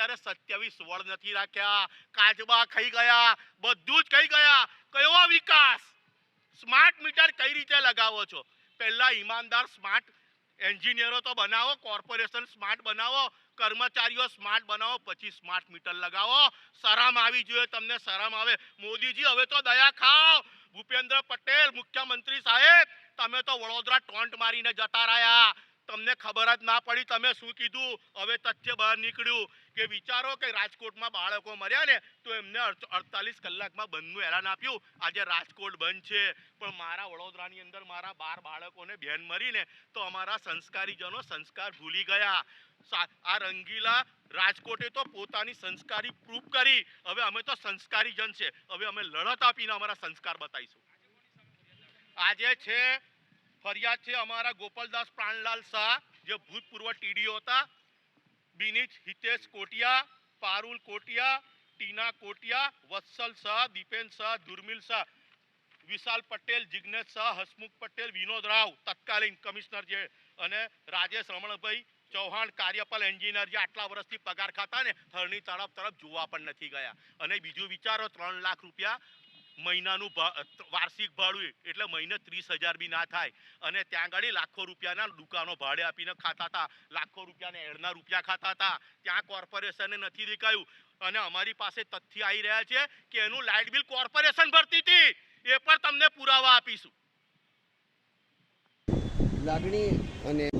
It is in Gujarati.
અત્યારે સત્યાવીસ વળ નથી રાખ્યા કાચબા ખાઈ ગયા, બધું જ ખાઈ ગયા. કયો વિકાસ? સ્માર્ટ મીટર કઈ રીતે લગાવો છો? પહેલા ઈમાનદાર સ્માર્ટ એન્જિનિયરો તો બનાવો, કોર્પોરેશન સ્માર્ટ બનાવો, કર્મચારીઓ સ્માર્ટ બનાવો, પછી સ્માર્ટ મીટર લગાવો. શરમ આવી જોઈએ, તમને શરમ આવે. મોદીજી, હવે તો દયા ખાઓ. ભૂપેન્દ્ર પટેલ, મુખ્યમંત્રી સાહેબ, તમે તો વડોદરા ટોન્ટ મારીને જતા રહ્યા. તમને ખબર જ ના પડી તમે શું કીધું? હવે તથ્ય બહાર નીકળ્યું. કે વિચારો કે રાજકોટમાં બાળકો મર્યા ને, તો એમને અડતાલીસ કલાકમાં બંધનું એલાન આપ્યું. આજે રાજકોટ બંધ છે, પણ મારા વડોદરાની અંદર મારા બાર બાળકોને બેન મરીને તો અમારા સંસ્કારીજનો સંસ્કાર ભૂલી ગયા. આ રંગીલા રાજકોટે તો પોતાની સંસ્કારી પ્રૂફ કરી. હવે અમે તો સંસ્કારી જન છે. હવે અમે લડત આપીને અમારા સંસ્કાર બતાવીશું. આજે છે, ફરિયાદ છે અમારા ગોપાલદાસ પ્રાણલાલ શાહ, જે ભૂતપૂર્વ ટીડીઓ હતા. બિનીચ હિતેશ કોટિયા, પારુલ કોટિયા, ટીના કોટિયા, વત્સલ શાહ, દીપેન શાહ, દુર્મિલ શાહ, વિશાલ પટેલ જિજ્ઞેશ શાહ, હસમુખ પટેલ, વિનોદ રાવ, તત્કાલીન કમિશનર જે અને રાજેશ રમણભાઈ ચૌહાણ, કાર્યપાલ એન્જિનિયર જે આટલા વર્ષથી પગાર ખાતા ને હરણી તરફ તરફ જોવા પણ નથી ગયા. અને બીજું વિચારો ત્રણ લાખ રૂપિયા મહિનાનું વાર્ષિક ભાડું એટલે મહિને ત્રીસ હજાર બી ના થાય. અને ત્યાં આગળ લાખો રૂપિયાના દુકાનો ભાડે આપીને ખાતા હતા. લાખો રૂપિયાના એડના રૂપિયા ખાતા હતા. ત્યાં કોર્પોરેશને નથી દેખાયું. અને અમારી પાસે તથ્ય આવી રહ્યા છે કે એનું લાઇટ બિલ કોર્પોરેશન ભરતી હતી. એ પણ તમને પુરાવા આપીશું. લાગણી અને